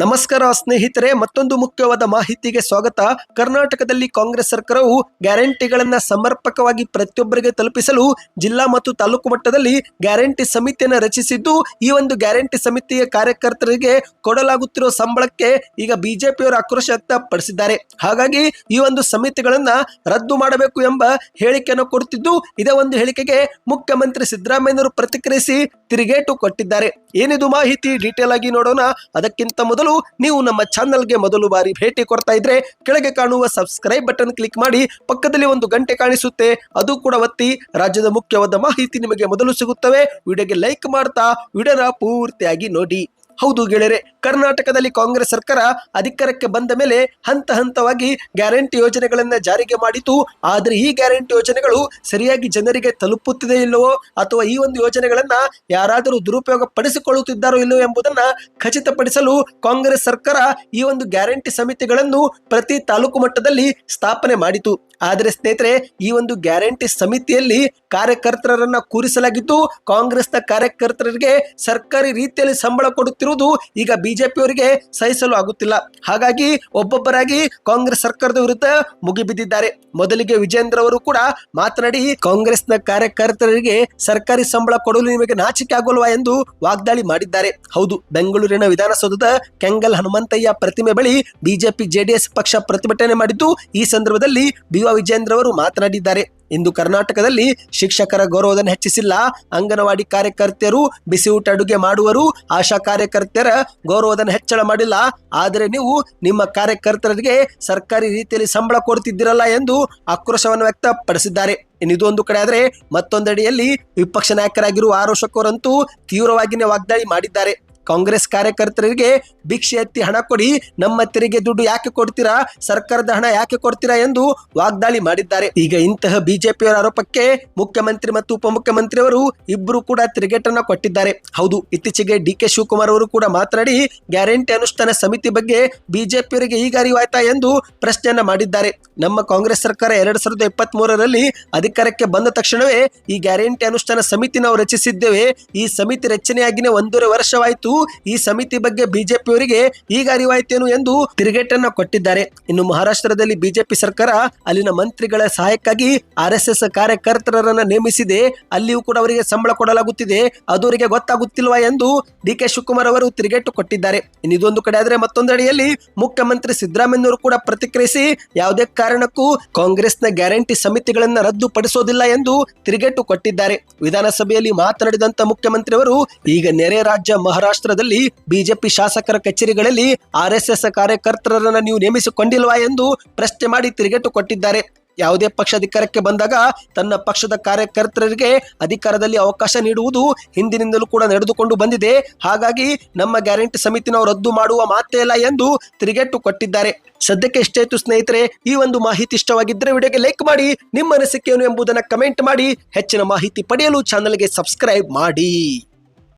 ನಮಸ್ಕಾರ ಸ್ನೇಹಿತರೆ, ಮತ್ತೊಂದು ಮುಖ್ಯವಾದ ಮಾಹಿತಿಗೆ ಸ್ವಾಗತ. ಕರ್ನಾಟಕದಲ್ಲಿ ಕಾಂಗ್ರೆಸ್ ಸರ್ಕಾರವು ಗ್ಯಾರಂಟಿಗಳನ್ನ ಸಮರ್ಪಕವಾಗಿ ಪ್ರತಿಯೊಬ್ಬರಿಗೆ ತಲುಪಿಸಲು ಜಿಲ್ಲಾ ಮತ್ತು ತಾಲೂಕು ಮಟ್ಟದಲ್ಲಿ ಗ್ಯಾರಂಟಿ ಸಮಿತಿಯನ್ನು ರಚಿಸಿದ್ದು, ಈ ಒಂದು ಗ್ಯಾರಂಟಿ ಸಮಿತಿಯ ಕಾರ್ಯಕರ್ತರಿಗೆ ಕೊಡಲಾಗುತ್ತಿರುವ ಸಂಬಳಕ್ಕೆ ಈಗ ಬಿಜೆಪಿಯವರು ಆಕ್ರೋಶ ವ್ಯಕ್ತಪಡಿಸಿದ್ದಾರೆ. ಹಾಗಾಗಿ ಈ ಒಂದು ಸಮಿತಿಗಳನ್ನ ರದ್ದು ಮಾಡಬೇಕು ಎಂಬ ಹೇಳಿಕೆಯನ್ನು ಕೊಡುತ್ತಿದ್ದು ಇದೇ ಒಂದು ಹೇಳಿಕೆಗೆ ಮುಖ್ಯಮಂತ್ರಿ ಸಿದ್ದರಾಮಯ್ಯನವರು ಪ್ರತಿಕ್ರಿಯಿಸಿ ತಿರುಗೇಟು ಕೊಟ್ಟಿದ್ದಾರೆ. ಏನಿದು ಮಾಹಿತಿ, ಡೀಟೇಲ್ ಆಗಿ ನೋಡೋಣ. ಅದಕ್ಕಿಂತ ಮೊದಲು ನೀವು ನಮ್ಮ ಚಾನಲ್ಗೆ ಮೊದಲು ಬಾರಿ ಭೇಟಿ ಕೊಡ್ತಾ ಇದ್ರೆ ಕೆಳಗೆ ಕಾಣುವ ಸಬ್ಸ್ಕ್ರೈಬ್ ಬಟನ್ ಕ್ಲಿಕ್ ಮಾಡಿ ಪಕ್ಕದಲ್ಲಿ ಒಂದು ಗಂಟೆ ಕಾಣಿಸುತ್ತೆ. ಅದು ಕೂಡ ಒತ್ತಿ ರಾಜ್ಯದ ಮುಖ್ಯವಾದ ಮಾಹಿತಿ ನಿಮಗೆ ಮೊದಲು ಸಿಗುತ್ತವೆ. ವಿಡಿಯೋಗೆ ಲೈಕ್ ಮಾಡ್ತಾ, ವಿಡಿಯೋನ ಪೂರ್ತಿಯಾಗಿ ನೋಡಿ. ಹೌದು ಗೆಳೆಯರೆ, ಕರ್ನಾಟಕದಲ್ಲಿ ಕಾಂಗ್ರೆಸ್ ಸರ್ಕಾರ ಅಧಿಕಾರಕ್ಕೆ ಬಂದ ಮೇಲೆ ಹಂತ ಹಂತವಾಗಿ ಗ್ಯಾರಂಟಿ ಯೋಜನೆಗಳನ್ನ ಜಾರಿಗೆ ಮಾಡಿತು. ಆದರೆ ಈ ಗ್ಯಾರಂಟಿ ಯೋಜನೆಗಳು ಸರಿಯಾಗಿ ಜನರಿಗೆ ತಲುಪುತ್ತಿದೆ ಇಲ್ಲವೋ, ಅಥವಾ ಈ ಒಂದು ಯೋಜನೆಗಳನ್ನ ಯಾರಾದರೂ ದುರುಪಯೋಗ ಪಡಿಸಿಕೊಳ್ಳುತ್ತಿದ್ದಾರೋ ಇಲ್ಲವೋ ಎಂಬುದನ್ನ ಖಚಿತಪಡಿಸಲು ಕಾಂಗ್ರೆಸ್ ಸರ್ಕಾರ ಈ ಒಂದು ಗ್ಯಾರಂಟಿ ಸಮಿತಿಗಳನ್ನು ಪ್ರತಿ ತಾಲೂಕು ಮಟ್ಟದಲ್ಲಿ ಸ್ಥಾಪನೆ ಮಾಡಿತು. ಆದರೆ ಸ್ನೇಹಿತರೆ, ಈ ಒಂದು ಗ್ಯಾರಂಟಿ ಸಮಿತಿಯಲ್ಲಿ ಕಾರ್ಯಕರ್ತರನ್ನ ಕೂರಿಸಲಾಗಿದ್ದು ಕಾಂಗ್ರೆಸ್ನ ಕಾರ್ಯಕರ್ತರಿಗೆ ಸರ್ಕಾರಿ ರೀತಿಯಲ್ಲಿ ಸಂಬಳ ಕೊಡುತ್ತಿರುವುದು ಈಗ ಬಿಜೆಪಿಯವರಿಗೆ ಸಹಿಸಲು ಆಗುತ್ತಿಲ್ಲ. ಹಾಗಾಗಿ ಒಬ್ಬೊಬ್ಬರಾಗಿ ಕಾಂಗ್ರೆಸ್ ಸರ್ಕಾರದ ವಿರುದ್ಧ ಮುಗಿಬಿದ್ದಿದ್ದಾರೆ. ಮೊದಲಿಗೆ ವಿಜೇಂದ್ರ ಅವರು ಕೂಡ ಮಾತನಾಡಿ, ಕಾಂಗ್ರೆಸ್ನ ಕಾರ್ಯಕರ್ತರಿಗೆ ಸರ್ಕಾರಿ ಸಂಬಳ ಕೊಡಲು ನಿಮಗೆ ನಾಚಿಕೆ ಆಗೋಲ್ವಾ ಎಂದು ವಾಗ್ದಾಳಿ ಮಾಡಿದ್ದಾರೆ. ಹೌದು, ಬೆಂಗಳೂರಿನ ವಿಧಾನಸೌಧದ ಕೆಂಗಲ್ ಹನುಮಂತಯ್ಯ ಪ್ರತಿಮೆ ಬಳಿ ಬಿಜೆಪಿ ಜೆಡಿಎಸ್ ಪಕ್ಷ ಪ್ರತಿಭಟನೆ ಮಾಡಿದ್ದು, ಈ ಸಂದರ್ಭದಲ್ಲಿ ಬಿ ವಿಜೇಂದ್ರ ಅವರು ಮಾತನಾಡಿದ್ದಾರೆ. ಇಂದು ಕರ್ನಾಟಕದಲ್ಲಿ ಶಿಕ್ಷಕರ ಗೌರವವನ್ನು ಹೆಚ್ಚಿಸಿಲ್ಲ. ಅಂಗನವಾಡಿ ಕಾರ್ಯಕರ್ತೆಯರು ಬಿಸಿ ಊಟ ಅಡುಗೆ ಮಾಡುವರು. ಆಶಾ ಕಾರ್ಯಕರ್ತೆಯರ ಗೌರವವನ್ನು ಹೆಚ್ಚಳ ಮಾಡಿಲ್ಲ. ಆದರೆ ನೀವು ನಿಮ್ಮ ಕಾರ್ಯಕರ್ತರಿಗೆ ಸರ್ಕಾರಿ ರೀತಿಯಲ್ಲಿ ಸಂಬಳ ಕೊಡ್ತಿದ್ದೀರಲ್ಲ ಎಂದು ಆಕ್ರೋಶವನ್ನು ವ್ಯಕ್ತಪಡಿಸಿದ್ದಾರೆ. ಇನ್ನು ಇದು ಒಂದು ಕಡೆ ಆದರೆ ಮತ್ತೊಂದೆಡೆಯಲ್ಲಿ ವಿಪಕ್ಷ ನಾಯಕರಾಗಿರುವ ಆರೋಷಕರಂತೂ ತೀವ್ರವಾಗಿಯೇ ವಾಗ್ದಾಳಿ ಮಾಡಿದ್ದಾರೆ. ಕಾಂಗ್ರೆಸ್ ಕಾರ್ಯಕರ್ತರಿಗೆ ಭಿಕ್ಷೆ ಎತ್ತಿ ಹಣ ಕೊಡಿ, ನಮ್ಮ ತೆರಿಗೆ ದುಡ್ಡು ಯಾಕೆ ಕೊಡ್ತೀರಾ, ಸರ್ಕಾರದ ಹಣ ಯಾಕೆ ಕೊಡ್ತೀರಾ ಎಂದು ವಾಗ್ದಾಳಿ ಮಾಡಿದ್ದಾರೆ. ಈಗ ಇಂತಹ ಬಿಜೆಪಿಯವರ ಆರೋಪಕ್ಕೆ ಮುಖ್ಯಮಂತ್ರಿ ಮತ್ತು ಉಪಮುಖ್ಯಮಂತ್ರಿಯವರು ಇಬ್ಬರು ಕೂಡ ತಿರುಗೇಟನ್ನ ಕೊಟ್ಟಿದ್ದಾರೆ. ಹೌದು, ಇತ್ತೀಚೆಗೆ ಡಿ ಕೆ ಶಿವಕುಮಾರ್ ಅವರು ಕೂಡ ಮಾತನಾಡಿ, ಗ್ಯಾರಂಟಿ ಅನುಷ್ಠಾನ ಸಮಿತಿ ಬಗ್ಗೆ ಬಿಜೆಪಿಯವರಿಗೆ ಈಗ ಅರಿವಾಯ್ತಾ ಎಂದು ಪ್ರಶ್ನೆಯನ್ನ ಮಾಡಿದ್ದಾರೆ. ನಮ್ಮ ಕಾಂಗ್ರೆಸ್ ಸರ್ಕಾರ ಎರಡ್ ಸಾವಿರದ ಇಪ್ಪತ್ತ್ ಮೂರರಲ್ಲಿ ಅಧಿಕಾರಕ್ಕೆ ಬಂದ ತಕ್ಷಣವೇ ಈ ಗ್ಯಾರಂಟಿ ಅನುಷ್ಠಾನ ಸಮಿತಿ ನಾವು ರಚಿಸಿದ್ದೇವೆ. ಈ ಸಮಿತಿ ರಚನೆಯಾಗಿನೇ ಒಂದೂವರೆ ವರ್ಷವಾಯಿತು. ಈ ಸಮಿತಿ ಬಗ್ಗೆ ಬಿಜೆಪಿಯವರಿಗೆ ಈಗ ಅರಿವಾಯಿತೇನು ಎಂದು ತಿರುಗೇಟನ್ನ ಕೊಟ್ಟಿದ್ದಾರೆ. ಇನ್ನು ಮಹಾರಾಷ್ಟ್ರದಲ್ಲಿ ಬಿಜೆಪಿ ಸರ್ಕಾರ ಅಲ್ಲಿನ ಮಂತ್ರಿಗಳ ಸಹಾಯಕ್ಕಾಗಿ ಆರ್ ಕಾರ್ಯಕರ್ತರನ್ನ ನೇಮಿಸಿದೆ. ಅಲ್ಲಿಯೂ ಕೂಡ ಅವರಿಗೆ ಸಂಬಳ ಕೊಡಲಾಗುತ್ತಿದೆ. ಅದು ಅವರಿಗೆ ಗೊತ್ತಾಗುತ್ತಿಲ್ವಾ ಎಂದು ಡಿ ಕೆ ಶಿವಕುಮಾರ್ ಅವರು ತಿರುಗೇಟು ಕೊಟ್ಟಿದ್ದಾರೆ. ಇನ್ನು ಇದೊಂದು ಕಡೆ ಆದರೆ ಮತ್ತೊಂದೆಡೆಯಲ್ಲಿ ಮುಖ್ಯಮಂತ್ರಿ ಸಿದ್ದರಾಮಯ್ಯವರು ಕೂಡ ಪ್ರತಿಕ್ರಿಯಿಸಿ ಯಾವುದೇ ಕಾರಣಕ್ಕೂ ಕಾಂಗ್ರೆಸ್ನ ಗ್ಯಾರಂಟಿ ಸಮಿತಿಗಳನ್ನ ರದ್ದುಪಡಿಸೋದಿಲ್ಲ ಎಂದು ತಿರುಗೇಟು ಕೊಟ್ಟಿದ್ದಾರೆ. ವಿಧಾನಸಭೆಯಲ್ಲಿ ಮಾತನಾಡಿದಂತ ಮುಖ್ಯಮಂತ್ರಿಯವರು ಈಗ ನೆರೆ ರಾಜ್ಯ ಮಹಾರಾಷ್ಟ್ರದಲ್ಲಿ ಬಿಜೆಪಿ ಶಾಸಕರ ಕಚೇರಿಗಳಲ್ಲಿ ಆರ್ಎಸ್ಎಸ್ ಎಸ್ ಎಸ್ ಕಾರ್ಯಕರ್ತರನ್ನ ನೀವು ನೇಮಿಸಿಕೊಂಡಿಲ್ವಾ ಎಂದು ಪ್ರಶ್ನೆ ಮಾಡಿ ತಿರುಗೇಟು ಕೊಟ್ಟಿದ್ದಾರೆ. ಯಾವುದೇ ಪಕ್ಷ ಅಧಿಕಾರಕ್ಕೆ ಬಂದಾಗ ತನ್ನ ಪಕ್ಷದ ಕಾರ್ಯಕರ್ತರಿಗೆ ಅಧಿಕಾರದಲ್ಲಿ ಅವಕಾಶ ನೀಡುವುದು ಹಿಂದಿನಿಂದಲೂ ಕೂಡ ನಡೆದುಕೊಂಡು ಬಂದಿದೆ. ಹಾಗಾಗಿ ನಮ್ಮ ಗ್ಯಾರಂಟಿ ಸಮಿತಿ ನಾವು ರದ್ದು ಮಾಡುವ ಮಾತೇ ಇಲ್ಲ ಎಂದು ತಿರುಗೇಟು ಕೊಟ್ಟಿದ್ದಾರೆ. ಸದ್ಯಕ್ಕೆ ಇಷ್ಟೇ ಇತ್ತು ಸ್ನೇಹಿತರೆ, ಈ ಒಂದು ಮಾಹಿತಿ ಇಷ್ಟವಾಗಿದ್ದರೆ ವಿಡಿಯೋಗೆ ಲೈಕ್ ಮಾಡಿ, ನಿಮ್ಮ ಅನಿಸಿಕೆಯನ್ನು ಎಂಬುದನ್ನು ಕಮೆಂಟ್ ಮಾಡಿ, ಹೆಚ್ಚಿನ ಮಾಹಿತಿ ಪಡೆಯಲು ಚಾನಲ್ಗೆ ಸಬ್ಸ್ಕ್ರೈಬ್ ಮಾಡಿ.